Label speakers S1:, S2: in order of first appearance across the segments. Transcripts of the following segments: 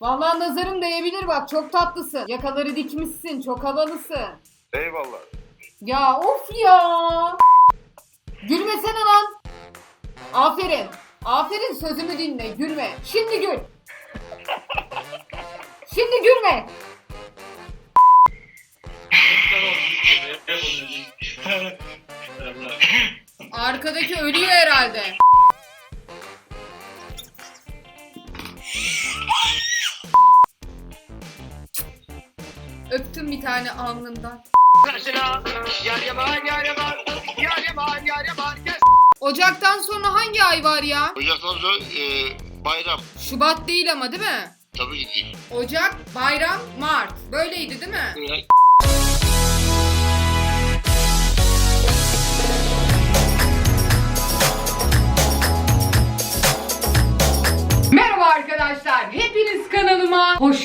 S1: Vallahi nazarım değebilir bak çok tatlısın. Yakaları dikmişsin çok havalısın.
S2: Eyvallah.
S1: Ya of ya. Gülmesene lan. Aferin. Aferin sözümü dinle gülme. Şimdi gül. Şimdi gülme. Arkadaki ölüyor herhalde. Öptüm bir tane alnından. Ocaktan sonra hangi ay var ya?
S3: Ocaktan sonra e, bayram.
S1: Şubat değil ama değil mi?
S3: Tabii ki değil.
S1: Ocak, bayram, Mart. Böyleydi değil mi?
S3: Böyle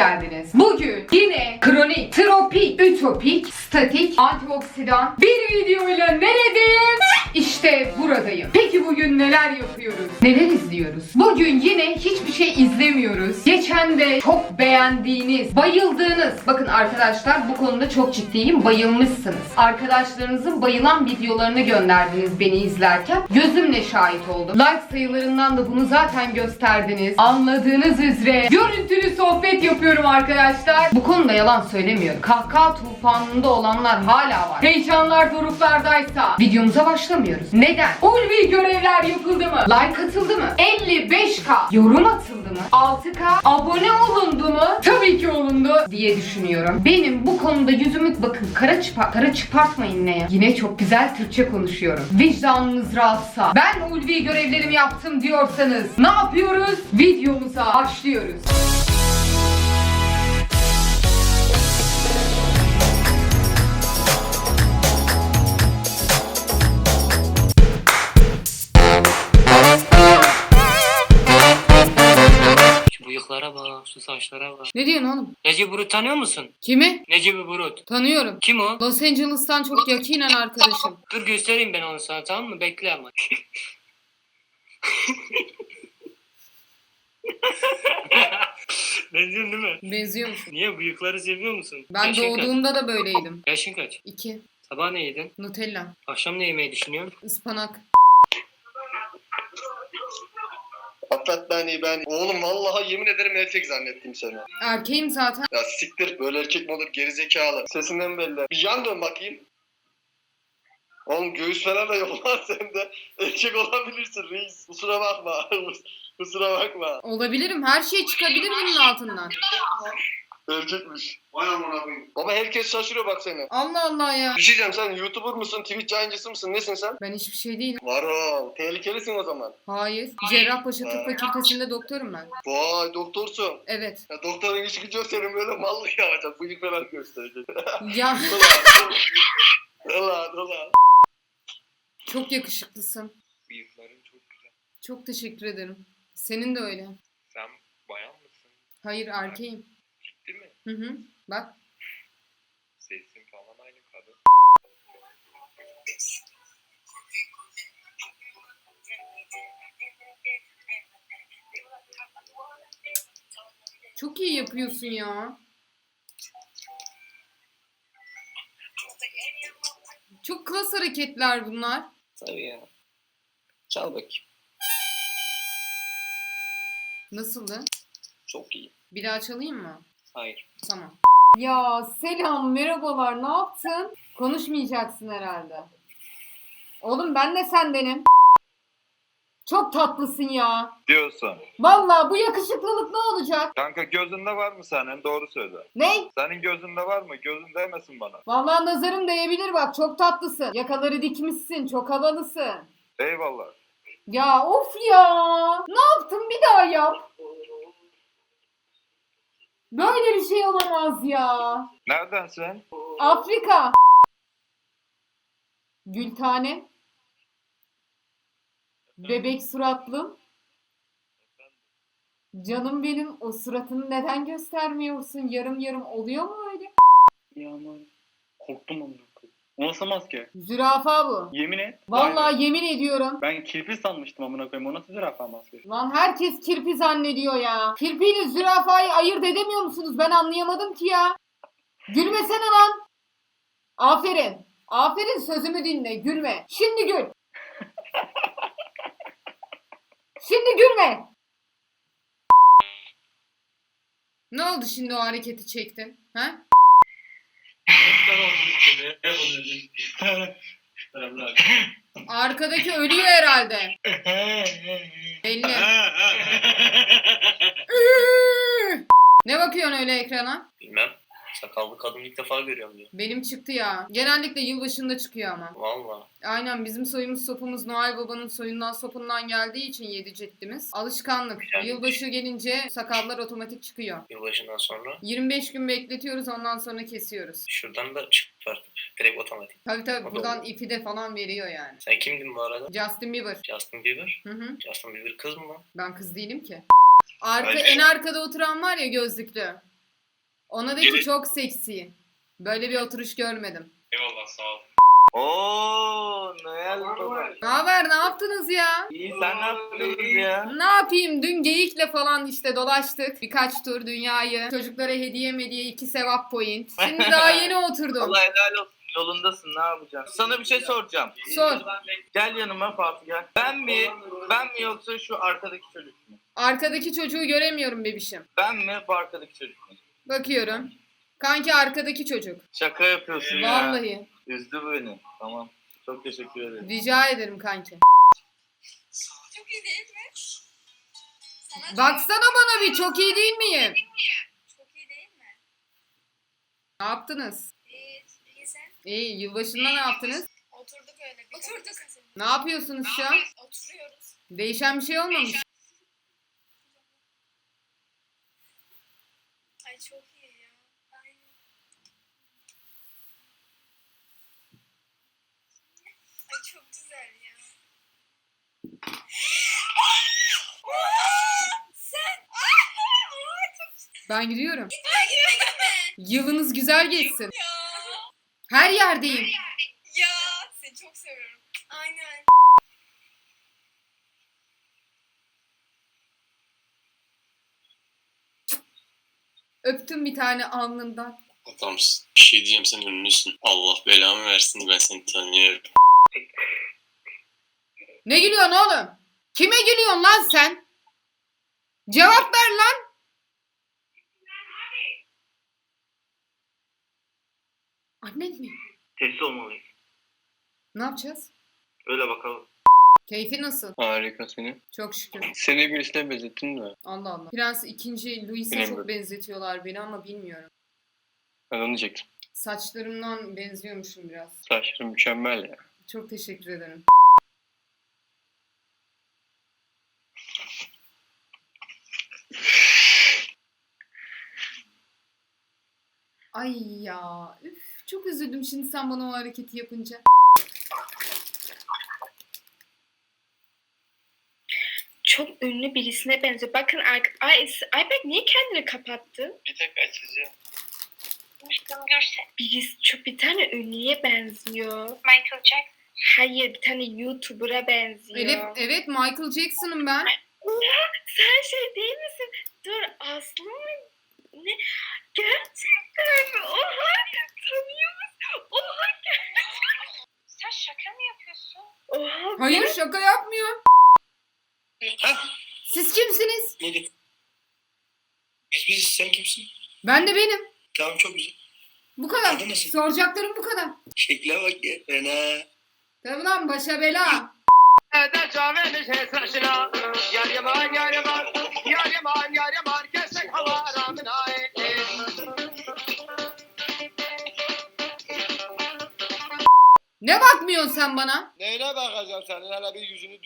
S1: geldiniz. Bugün yine kronik, tropik, ütopik, statik, antioksidan bir videoyla neredeyim? İşte buradayım. Peki bugün neler yapıyoruz? Neler izliyoruz? Bugün yine hiçbir şey izlemiyoruz. Geçen de çok beğendiğiniz, bayıldığınız, bakın arkadaşlar bu konuda çok ciddiyim, bayılmışsınız. Arkadaşlarınızın bayılan videolarını gönderdiniz beni izlerken. Gözümle şahit oldum. Like sayılarından da bunu zaten gösterdiniz. Anladığınız üzere görüntülü sohbet yapıyorum arkadaşlar. Bu konuda yalan söylemiyorum. Kahkaha tufanında olanlar hala var. Heyecanlar doruklardaysa videomuza başlamıyoruz. Neden? Ulvi görevler yapıldı mı? Like atıldı mı? 55k yorum atıldı mı? 6k abone olundu mu? Tabii ki olundu diye düşünüyorum. Benim bu konuda yüzümü bakın kara çıpa kara çıpartmayın ne ya? Yine çok güzel Türkçe konuşuyorum. Vicdanınız rahatsa ben ulvi görevlerimi yaptım diyorsanız ne yapıyoruz? Videomuza başlıyoruz.
S4: Saçlara bak.
S1: Ne diyorsun oğlum?
S4: Necip Burut tanıyor musun?
S1: Kimi?
S4: Necip Burut.
S1: Tanıyorum.
S4: Kim o?
S1: Los Angeles'tan çok yakinen arkadaşım.
S4: Dur göstereyim ben onu sana tamam mı? Bekle ama. Benziyorsun değil mi?
S1: Benziyor musun?
S4: Niye bıyıkları seviyor musun?
S1: Ben
S4: Yaşın kaç?
S1: doğduğumda da böyleydim.
S4: Yaşın kaç?
S1: 2.
S4: Sabah ne yedin?
S1: Nutella.
S4: Akşam ne yemeyi düşünüyorsun?
S1: ıspanak.
S3: Atlat beni ben. Oğlum vallahi yemin ederim erkek zannettim seni.
S1: Erkeğim zaten.
S3: Ya siktir böyle erkek mi olur gerizekalı. Sesinden belli. Bir yan dön bakayım. Oğlum göğüs falan da yok lan sende. Erkek olabilirsin reis. Kusura bakma. Kusura bakma.
S1: Olabilirim. Her şey çıkabilir bunun altından.
S3: Erkekmiş. Vay amına koyayım. Baba herkes şaşırıyor bak seni.
S1: Allah Allah ya.
S3: Bir şey diyeceğim sen YouTuber musun? Twitch yayıncısı mısın? Nesin sen?
S1: Ben hiçbir şey değilim.
S3: Var o. Tehlikelisin o zaman.
S1: Hayır. Cerrahpaşa Tıp Fakültesinde doktorum ben.
S3: Vay doktorsun.
S1: Evet.
S3: Ya doktorun işi gücü yok senin böyle mallı yapacak. Bıyık falan gösterecek.
S1: Ya
S3: Ulan ulan ulan.
S1: çok yakışıklısın.
S2: Bıyıkların çok güzel.
S1: Çok teşekkür ederim. Senin de öyle.
S2: Sen bayan mısın?
S1: Hayır erkeğim. Hı hı. Bak.
S2: Sesin falan aynı kadın.
S1: Çok iyi yapıyorsun ya. Çok klas hareketler bunlar.
S4: Tabii ya. Çal bakayım.
S1: Nasıldı?
S4: Çok iyi.
S1: Bir daha çalayım mı?
S4: Hayır.
S1: Tamam. Ya selam merhabalar ne yaptın? Konuşmayacaksın herhalde. Oğlum ben de sendenim. Çok tatlısın ya.
S2: Diyorsun.
S1: Vallahi bu yakışıklılık ne olacak?
S2: Kanka gözünde var mı senin? Doğru söyle.
S1: Ne?
S2: Senin gözünde var mı? Gözün değmesin bana.
S1: Vallahi nazarım değebilir bak çok tatlısın. Yakaları dikmişsin çok havalısın.
S2: Eyvallah.
S1: Ya of ya. Ne yaptın bir daha yap. Böyle bir şey olamaz ya.
S2: Nereden sen?
S1: Afrika. Gültane. Bebek suratlım. Canım benim o suratını neden göstermiyorsun? Yarım yarım oluyor mu öyle?
S4: Ya aman. Korktum amına koyayım.
S5: O nasıl maske?
S1: Zürafa bu.
S5: Yemin et.
S1: Vallahi
S5: Aynen.
S1: yemin ediyorum.
S5: Ben kirpi sanmıştım amına koyayım. O nasıl zürafa maskesi?
S1: Lan herkes kirpi zannediyor ya. Kirpiyle zürafayı ayırt edemiyor musunuz? Ben anlayamadım ki ya. Gülmesene lan. Aferin. Aferin sözümü dinle. Gülme. Şimdi gül. Şimdi gülme. Ne oldu şimdi o hareketi çektin? Ha? Arkadaki ölüyor herhalde. Belli. ne bakıyorsun öyle ekrana?
S4: Sakallı kadın ilk defa görüyorum diyor.
S1: Benim çıktı ya. Genellikle yılbaşında çıkıyor ama.
S4: Valla.
S1: Aynen bizim soyumuz sopumuz Noel Baba'nın soyundan sopundan geldiği için yedi ceddimiz. Alışkanlık.
S4: Güzelmiş.
S1: Yılbaşı gelince sakallar otomatik çıkıyor.
S4: Yılbaşından sonra
S1: 25 gün bekletiyoruz ondan sonra kesiyoruz.
S4: şuradan da çıkartıp direkt otomatik.
S1: Tabii tabii
S4: O da
S1: buradan ipi de falan veriyor yani.
S4: Sen kimdin bu arada?
S1: Justin Bieber.
S4: Justin Bieber.
S1: Hı hı.
S4: Justin Bieber kız mı lan?
S1: Ben kız değilim ki. Arka,
S2: Öyle.
S1: en arkada oturan var ya gözlüklü. Ona de ki
S2: Evet.
S1: çok seksi. Böyle bir oturuş görmedim.
S2: Eyvallah sağ ol.
S6: Oo, Noel Baba.
S1: Ne haber? Ne yaptınız ya?
S6: İyi sen ne yapıyorsun ya?
S1: Ne yapayım? Dün geyikle falan işte dolaştık. Birkaç tur dünyayı. Çocuklara hediye mediye iki sevap point. Şimdi daha yeni oturdum.
S6: Allah helal olsun. Yolundasın ne yapacaksın? Sana bir şey soracağım.
S1: Sor.
S6: Gel yanıma Fatih gel. Ben mi? Ben mi yoksa şu arkadaki çocuk mu?
S1: Arkadaki çocuğu göremiyorum bebişim.
S6: Ben mi bu arkadaki çocuk mu?
S1: Bakıyorum. Kanki arkadaki çocuk.
S6: Şaka yapıyorsun ya.
S1: Vallahi.
S6: Üzdü beni. Tamam. Çok teşekkür ederim.
S1: Rica ederim kanki.
S7: Çok iyi değil mi? Sana
S1: Baksana bana bir çok iyi değil miyim?
S7: çok iyi değil mi?
S1: Ne yaptınız?
S7: İyi, iyi sen.
S1: İyi yılbaşında ne yaptınız?
S7: Oturduk öyle. Bir Oturduk.
S1: Ne yapıyorsunuz şu an?
S7: Oturuyoruz.
S1: Değişen bir şey olmamış.
S7: Çok iyi ya. Ay. Ay çok güzel ya. Sen.
S1: Ben gidiyorum.
S7: Gitme gitme gitme.
S1: Yılınız güzel geçsin.
S7: Ya.
S1: Her yerdeyim.
S7: Ya seni çok seviyorum. Aynen.
S1: Öptüm bir tane alnından.
S8: Adamsın. Bir şey diyeceğim sen ünlüsün. Allah belamı versin ben seni tanıyorum.
S1: Ne gülüyorsun oğlum? Kime gülüyorsun lan sen? Cevap ver lan. Annen mi?
S6: Testi olmalıyız.
S1: Ne yapacağız?
S6: Öyle bakalım.
S1: Keyfi nasıl?
S5: Harika seni.
S1: Çok şükür.
S5: Seni birisine benzettin mi?
S1: Allah Allah. Prens 2. Louis'e
S5: Bilmiyorum.
S1: çok benzetiyorlar beni ama bilmiyorum.
S5: Ben onu diyecektim.
S1: Saçlarımdan benziyormuşum biraz.
S5: Saçların mükemmel ya.
S1: Çok teşekkür ederim. Ay ya. Üf, çok üzüldüm şimdi sen bana o hareketi yapınca.
S9: Çok ünlü birisine benziyor. Bakın ark- Ay, Ayberk niye kendini kapattı?
S6: Bir tek açacağım.
S9: Birisi çok bir tane ünlüye benziyor.
S7: Michael Jackson.
S9: Hayır bir tane YouTuber'a benziyor.
S1: Evet, evet Michael Jackson'ım ben.
S9: Oha, sen şey değil misin? Dur Aslı mı? Ne? Gerçekten mi? Oha tanıyor musun? Oha gerçekten.
S7: Sen şaka mı yapıyorsun?
S9: Oha.
S1: Hayır şaka yapmıyorum. Siz kimsiniz?
S4: Ne diyor? Biz biziz sen kimsin?
S1: Ben de benim.
S4: Tamam çok güzel.
S1: Bu kadar.
S4: Adı nasıl?
S1: Soracaklarım bu kadar.
S4: Şekle bak ya. Fena.
S1: Tabii lan başa bela.
S6: Eder cavemiş esraşına. Yar yaman yar yaman. Yar yaman yar yaman. Kesek hava ramına.
S1: Ne bakmıyorsun sen bana?
S3: Neyine bakacağım senin? Hele bir yüzünü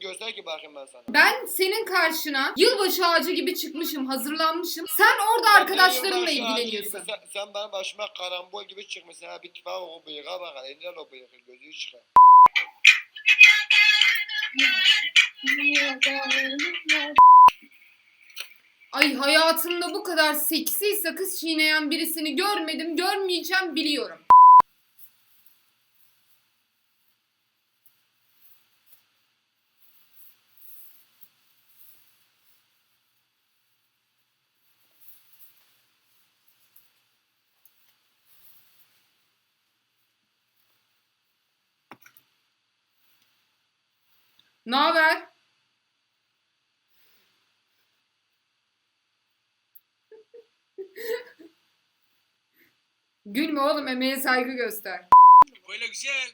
S3: düzgün göster ki bakayım ben sana.
S1: Ben senin karşına yılbaşı ağacı gibi çıkmışım, hazırlanmışım. Sen orada arkadaşlarınla
S3: benim başıma
S1: ilgileniyorsun.
S3: gibi- Sen, sen benim başıma karambol gibi çıkmışsın. Ha bir tipa o bıyığa bak. Elinden o bıyığı gözü çıkar.
S1: Ay hayatımda bu kadar seksi sakız çiğneyen birisini görmedim, görmeyeceğim biliyorum. Ne haber? Gülme oğlum emeğe saygı göster.
S4: Böyle güzel.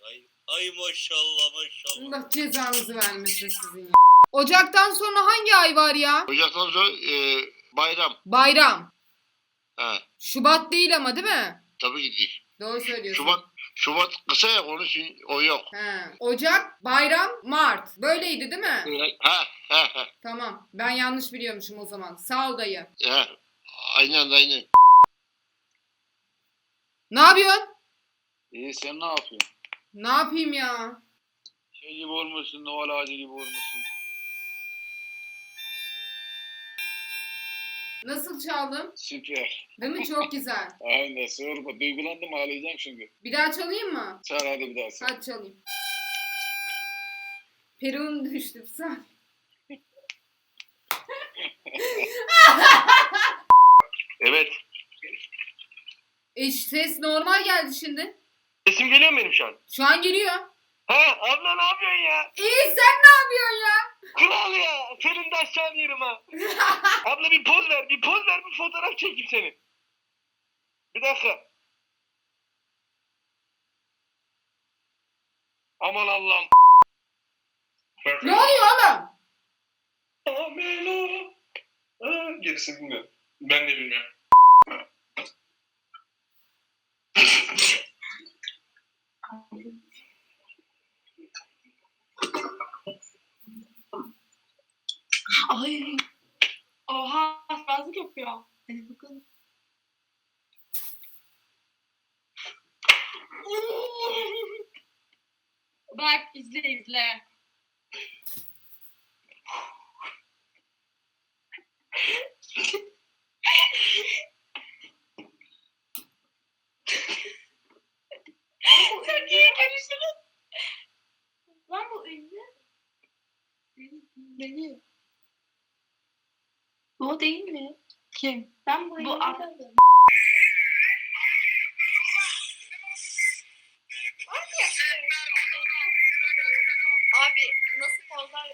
S4: Ay, ay maşallah maşallah.
S1: Allah cezanızı vermesin sizin ya. Ocaktan sonra hangi ay var ya?
S3: Ocaktan sonra e, bayram.
S1: Bayram.
S3: He.
S1: Şubat değil ama değil mi?
S3: Tabii ki değil.
S1: Doğru söylüyorsun.
S3: Şubat Şubat kısa ya onun için o yok.
S1: He. Ocak, bayram, Mart. Böyleydi değil mi?
S3: Ha ha ha.
S1: Tamam. Ben yanlış biliyormuşum o zaman. Sağ ol dayı.
S3: ha. Aynen aynen.
S1: Ne yapıyorsun?
S2: İyi sen ne yapıyorsun?
S1: Ne yapayım ya?
S2: Şey gibi olmuşsun, Noel ağacı gibi olmuşsun.
S1: Nasıl çaldım?
S2: Süper.
S1: Değil mi? Çok güzel.
S2: Aynen sorma. Duygulandım ağlayacağım şimdi.
S1: Bir daha çalayım mı?
S2: Çağır hadi bir daha sen.
S1: Hadi çalayım. Peruğum düştü. Sen.
S3: Evet.
S1: E, ses normal geldi şimdi.
S3: Sesim geliyor mu benim şu an?
S1: Şu an geliyor.
S3: Ha abla ne yapıyorsun ya?
S1: İyi sen ne yapıyorsun ya?
S3: Kral ya. Senin de aşağı yerim ha. abla bir poz ver. Bir poz ver bir fotoğraf çekeyim seni. Bir dakika. Aman Allah'ım.
S1: Ne oluyor oğlum?
S3: Amelo. Gerisini bilmiyorum. Ben de bilmiyorum.
S9: Ay. Oha fazla yapıyor. Hadi bakalım. Bak izle izle. Çok iyi karıştırdın. Lan bu ünlü. Beni. Bu o değil mi? Kim? Ben bu Bu adam.
S7: Abi nasıl pozlar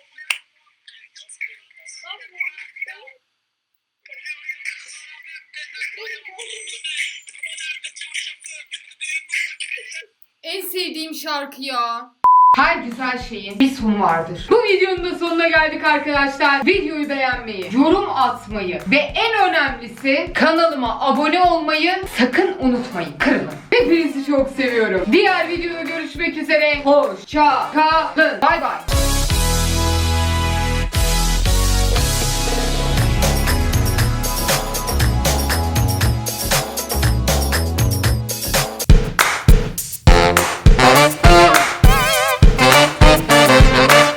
S1: En sevdiğim şarkı ya. Her güzel şeyin bir sonu vardır. Bu videonun da sonuna geldik arkadaşlar. Videoyu beğenmeyi, yorum atmayı ve en önemlisi kanalıma abone olmayı sakın unutmayın. Kırılın. Hepinizi çok seviyorum. Diğer videoda görüşmek üzere. Hoşça kalın. Bay bay.